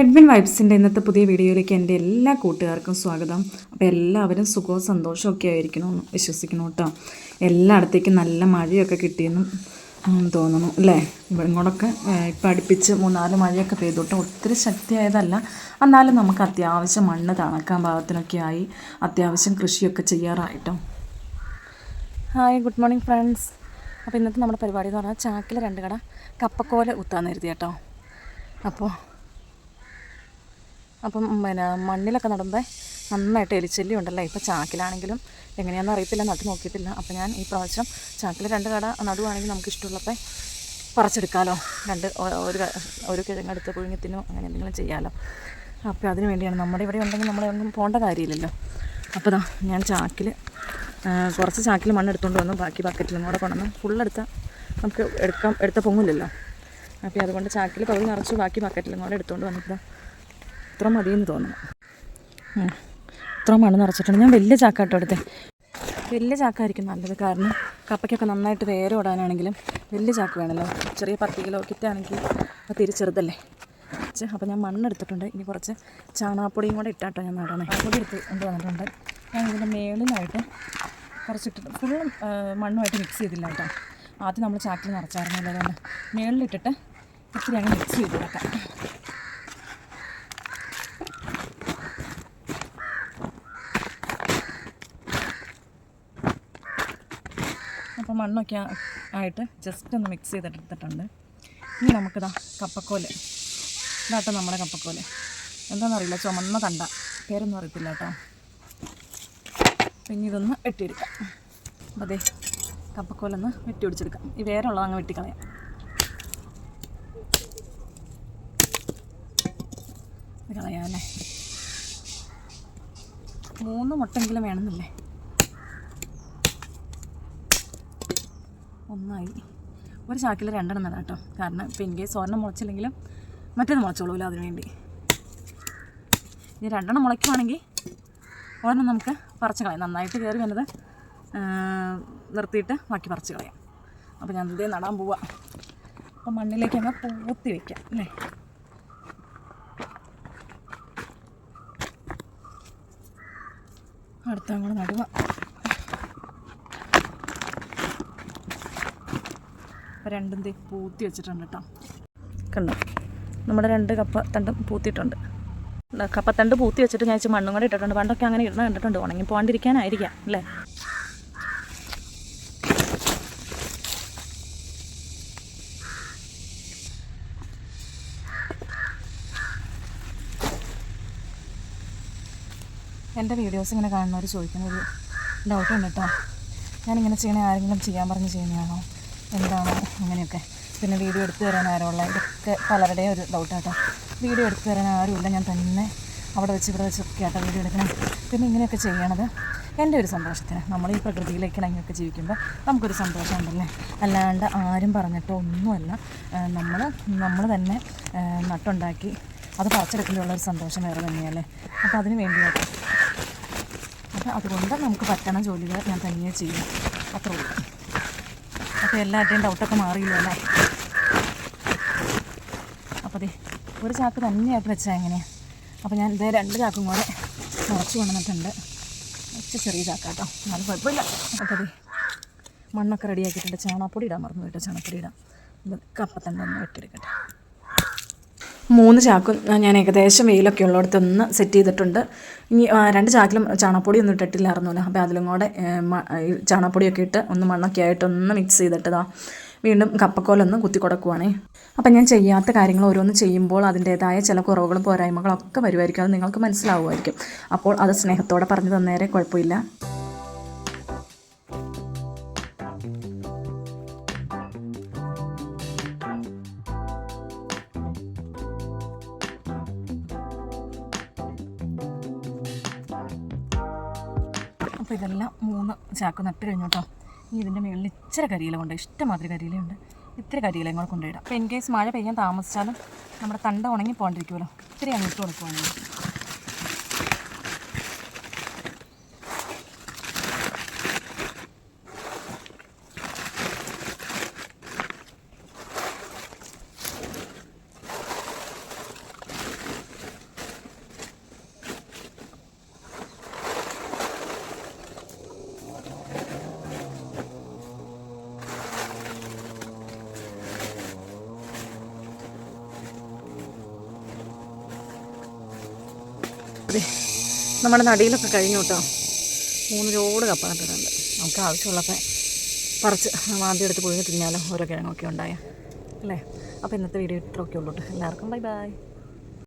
Edwin വൈബ്സിന്റെ ഇന്നത്തെ പുതിയ വീഡിയോയിലേക്ക് എന്റെ എല്ലാ കൂട്ടുകാർക്കും സ്വാഗതം. അപ്പോൾ എല്ലാവരും സുഖവും സന്തോഷവും ഒക്കെ ആയിരിക്കണമെന്ന് വിശ്വസിക്കണം കേട്ടോ എല്ലായിടത്തേക്കും നല്ല മഴയൊക്കെ കിട്ടിയെന്നും തോന്നുന്നു അല്ലേ? ഇവിടെ ഇങ്ങോട്ടൊക്കെ ഇപ്പം അടുപ്പിച്ച് മൂന്നാൽ മഴയൊക്കെ പെയ്തു കേട്ടോ ഒത്തിരി ശക്തിയായതല്ല. എന്നാലും നമുക്ക് അത്യാവശ്യം മണ്ണ് തണക്കാൻ ഭാഗത്തിനൊക്കെ ആയി അത്യാവശ്യം കൃഷിയൊക്കെ ചെയ്യാറായിട്ടോ. Hi good morning friends. അപ്പോൾ ഇന്നത്തെ നമ്മുടെ പരിപാടി എന്ന് പറഞ്ഞാൽ ചാക്കിൽ രണ്ട് കട കപ്പക്കോല ഉത്താൻ കരുതി കേട്ടോ അപ്പോൾ അപ്പം പിന്നെ മണ്ണിലൊക്കെ നടുമ്പോൾ നന്നായിട്ട് എലിച്ചെല്ലി ഉണ്ടല്ലോ? ഇപ്പോൾ ചാക്കിലാണെങ്കിലും എങ്ങനെയാണെന്ന് അറിയത്തില്ല നട്ട് നോക്കിയിട്ടില്ല. അപ്പോൾ ഞാൻ ഈ പ്രാവശ്യം ചാക്കിൽ രണ്ട് കട നടുവാണെങ്കിൽ നമുക്ക് ഇഷ്ടമുള്ളപ്പോൾ പറിച്ചെടുക്കാമല്ലോ രണ്ട് ഒരു ഒരു കിഴങ്ങ് ഒരു കിഴങ്ങെടുത്ത് പുഴുങ്ങത്തിനോ അങ്ങനെ എന്തെങ്കിലും ചെയ്യാമല്ലോ അപ്പോൾ അതിന് വേണ്ടിയാണ് നമ്മുടെ ഇവിടെ ഉണ്ടെങ്കിൽ നമ്മളൊന്നും പോകേണ്ട കാര്യമില്ലല്ലോ. അപ്പോൾ ഞാൻ ചാക്കിൽ കുറച്ച് ചാക്കിൽ മണ്ണ് എടുത്തുകൊണ്ട് വന്നു. ബാക്കി ബക്കറ്റിലും കൂടെ ഫുൾ ഫുള്ളെടുത്താൽ നമുക്ക് എടുക്കാം എടുത്ത പൊങ്ങില്ലല്ലോ. അപ്പോൾ അതുകൊണ്ട് ചാക്കിൽ പകുതി നിറച്ചു ബാക്കി ബക്കറ്റിലും കൂടെ എടുത്തുകൊണ്ട് വന്നിട്ട് ഇത്ര മതിയെന്ന് തോന്നുന്നു. ഇത്ര മണ്ണ് നിറച്ചിട്ടുണ്ട്. ഞാൻ വലിയ ചാക്കാട്ടോ എടുത്തേ. വലിയ ചാക്കായിരിക്കും നല്ലത്. കാരണം കപ്പയ്ക്കൊക്കെ നന്നായിട്ട് വേര് ഓടാനാണെങ്കിലും വലിയ ചാക്ക് വേണമല്ലോ ചെറിയ പത്ത് കിലോ കിറ്റാണെങ്കിൽ അത് തിരിച്ചെറുതല്ലേ അപ്പോൾ ഞാൻ മണ്ണ് എടുത്തിട്ടുണ്ട്. ഇനി കുറച്ച് ചാണകപ്പൊടിയും കൂടെ ഇട്ടാട്ടോ ഞാൻ നടണേ പൊടി എടുത്ത് കൊണ്ട് വന്നിട്ടുണ്ട്. ഞാൻ ഇതിന്റെ മേളിലായിട്ട് കുറച്ചിട്ടിട്ട് ഫുള്ളും മണ്ണുമായിട്ട് മിക്സ് ചെയ്തില്ല കേട്ടോ. ആദ്യം നമ്മൾ ചാക്കിൽ നിറച്ചായിരുന്നു അതുകൊണ്ട് മേളിലിട്ടിട്ട് ഇത്തിരി അങ്ങ് മിക്സ് ചെയ്ത് അപ്പോൾ മണ്ണൊക്കെ ആയിട്ട് ജസ്റ്റ് ഒന്ന് മിക്സ് ചെയ്തെടുത്തിട്ടുണ്ട്. ഇനി നമുക്കിതാ കപ്പക്കോൽ. ഇതാട്ടോ നമ്മുടെ കപ്പക്കോൽ. എന്താണെന്നറിയില്ല ചുമന്ന തണ്ട പേരൊന്നും അറിയത്തില്ല കേട്ടോ. പിന്നെ ഇതൊന്ന് വെട്ടിയെടുക്കാം. അതെ കപ്പക്കോലൊന്ന് വെട്ടി പിടിച്ചെടുക്കാം ഈ വേരുള്ളത് അങ്ങ് വെട്ടിക്കളയാം. കളയാം അല്ലേ? മൂന്ന് മുട്ടെങ്കിലും വേണമെന്നില്ലേ? ഒന്നായി. ഒരു ചാക്കിൽ രണ്ടെണ്ണം നടാം കേട്ടോ. കാരണം ഇപ്പം ഇൻകേസ് ഒരെണ്ണം മുളച്ചില്ലെങ്കിലും മറ്റേത് മുളച്ചോളൂല്ലോ അതിനുവേണ്ടി. ഇനി രണ്ടെണ്ണം മുളയ്ക്കുവാണെങ്കിൽ ഒരെണ്ണം നമുക്ക് പറിച്ച് കളയാം. നന്നായിട്ട് കയറി വന്നത് നിർത്തിയിട്ട് ബാക്കി പറിച്ച് കളയാം. അപ്പോൾ ഞാൻ ഇതേ നടാൻ പോവാം. അപ്പം മണ്ണിലേക്ക് അങ്ങ് പൂത്തി വയ്ക്കാം അല്ലേ? അടുത്ത അങ്ങോട്ട് നടുക. അപ്പോൾ രണ്ടും തേ പൂത്തി വെച്ചിട്ടുണ്ട് കേട്ടോ. കണ്ടോ? നമ്മുടെ രണ്ട് കപ്പ തണ്ടും പൂത്തിയിട്ടുണ്ട്. കപ്പ കപ്പത്തണ്ട് പൂത്തി വെച്ചിട്ട് ഞാൻ മണ്ണും കൂടെ ഇട്ടിട്ടുണ്ട്. പണ്ടൊക്കെ അങ്ങനെ ഇരുന്ന് കണ്ടിട്ടുണ്ട്. ഉണങ്ങി പോകാണ്ടിരിക്കാനായിരിക്കാം അല്ലേ? എന്റെ വീഡിയോസ് ഇങ്ങനെ കാണുന്നവർ ചോദിക്കുന്ന ഒരു ഡൗട്ട് ഉണ്ട് കേട്ടോ. ഞാനിങ്ങനെ ചെയ്യണേ ആരെങ്കിലും ചെയ്യാൻ പറഞ്ഞ് ചെയ്യുന്നതാണോ? എന്താണോ അങ്ങനെയൊക്കെ പിന്നെ വീഡിയോ എടുത്തു തരാൻ ആരുള്ള ഇതൊക്കെ പലരുടെയും ഒരു ഡൗട്ടാട്ടോ വീഡിയോ എടുത്തു തരാൻ ആരുമില്ല. ഞാൻ തന്നെ അവിടെ വെച്ച് ഇവിടെ വെച്ചൊക്കെ ആട്ടോ വീഡിയോ എടുക്കണം. പിന്നെ ഇങ്ങനെയൊക്കെ ചെയ്യണത് എന്റെ ഒരു സന്തോഷത്തിന്. നമ്മൾ ഈ പ്രകൃതിയിലേക്ക് ഇണങ്ങിയൊക്കെ ജീവിക്കുമ്പോൾ നമുക്കൊരു സന്തോഷം ഉണ്ടല്ലേ? അല്ലാണ്ട് ആരും പറഞ്ഞിട്ടോ ഒന്നുമല്ല. നമ്മൾ നമ്മൾ തന്നെ നട്ടുണ്ടാക്കി അത് പറിച്ചെടുക്കുമ്പോഴുള്ള ഒരു സന്തോഷം വേറെ തന്നെയല്ലേ? അപ്പോൾ അതിന് വേണ്ടിയാട്ടോ. അപ്പോൾ അതുകൊണ്ട് നമുക്ക് പറ്റണ ജോലികൾ ഞാൻ തനിയെ ചെയ്യും അത്രേ ഉള്ളൂ. അപ്പോൾ എല്ലാവരുടെയും ഡൗട്ടൊക്കെ മാറിയില്ല അല്ലേ? അപ്പോൾ അതെ ഒരു ചാക്ക് തന്നെയായിട്ട് വെച്ചാൽ എങ്ങനെയാണ് അപ്പോൾ ഞാൻ ഇതേ രണ്ട് ചാക്കും കൂടെ നിറച്ച് കൊണ്ടുവന്നിട്ടുണ്ട്. ഒച്ച ചെറിയ ചാക്കാട്ടോ. എന്നാലും കുഴപ്പമില്ല. അപ്പോൾ അതെ മണ്ണൊക്കെ റെഡിയാക്കിയിട്ടുണ്ട് ചാണകപ്പൊടി ഇടാൻ മറന്നു കേട്ടോ. ചാണകപ്പൊടി ഇടാം അപ്പം തന്നെ ഒന്ന് വെട്ടിയെടുക്കട്ടെ മൂന്ന് ചാക്കും ഞാൻ ഏകദേശം വെയിലൊക്കെ ഉള്ളിടത്ത് ഒന്ന് സെറ്റ് ചെയ്തിട്ടുണ്ട്. ഇനി രണ്ട് ചാക്കിലും ചാണകപ്പൊടി ഒന്നും ഇട്ടിട്ടില്ലായിരുന്നല്ലോ അപ്പോൾ അതിലും കൂടെ ചാണപ്പൊടിയൊക്കെ ഇട്ട് ഒന്ന് മണ്ണൊക്കെ ആയിട്ട് ഒന്ന് മിക്സ് ചെയ്തിട്ടതാ. വീണ്ടും കപ്പക്കോലൊന്ന് കുത്തി കൊടുക്കുവാണേ. അപ്പം ഞാൻ ചെയ്യാത്ത കാര്യങ്ങൾ ഓരോന്ന് ചെയ്യുമ്പോൾ അതിന്റേതായ ചില കുറവുകളും പോരായ്മകളൊക്കെ വരുമായിരിക്കും അത് നിങ്ങൾക്ക് മനസ്സിലാവുമായിരിക്കും. അപ്പോൾ അത് സ്നേഹത്തോടെ പറഞ്ഞു തന്നേരെ കുഴപ്പമില്ല. അപ്പോൾ ഇതെല്ലാം മൂന്ന് ചാക്ക് നട്ട് കഴിഞ്ഞു കേട്ടോ ഇനി ഇതിന്റെ മുകളിൽ ഇച്ചിരി കരിയില കൊണ്ട് ഇഷ്ടമാതിരി കരിയിലുണ്ട് ഇത്തിരി കരിയിലയും കൂടെ കൊണ്ടുപോയിടാം അപ്പോൾ ഇൻ കേസ് മഴ പെയ്യാൻ താമസിച്ചാലും നമ്മുടെ തണ്ട ഉണങ്ങി പോകാണ്ടിരിക്കുമല്ലോ ഇത്തിരി അങ്ങോട്ട് കൊടുക്കുവാണെങ്കിൽ അതെ നമ്മുടെ നടിയിലൊക്കെ കഴിഞ്ഞു കേട്ടോ. മൂന്ന് ലോഡ് കപ്പ നട്ടിട്ടുണ്ട്. നമുക്ക് ആവശ്യമുള്ളപ്പോൾ പറിച്ച് ആദ്യം എടുത്ത് പുഴുങ്ങി തിന്നാലും. ഓരോ കിഴങ്ങൊക്കെ ഉണ്ടായ. അല്ലേ? അപ്പോൾ ഇന്നത്തെ വീഡിയോ ഇത്രയൊക്കെ ഉള്ളൂ എല്ലാവർക്കും ബൈ ബൈ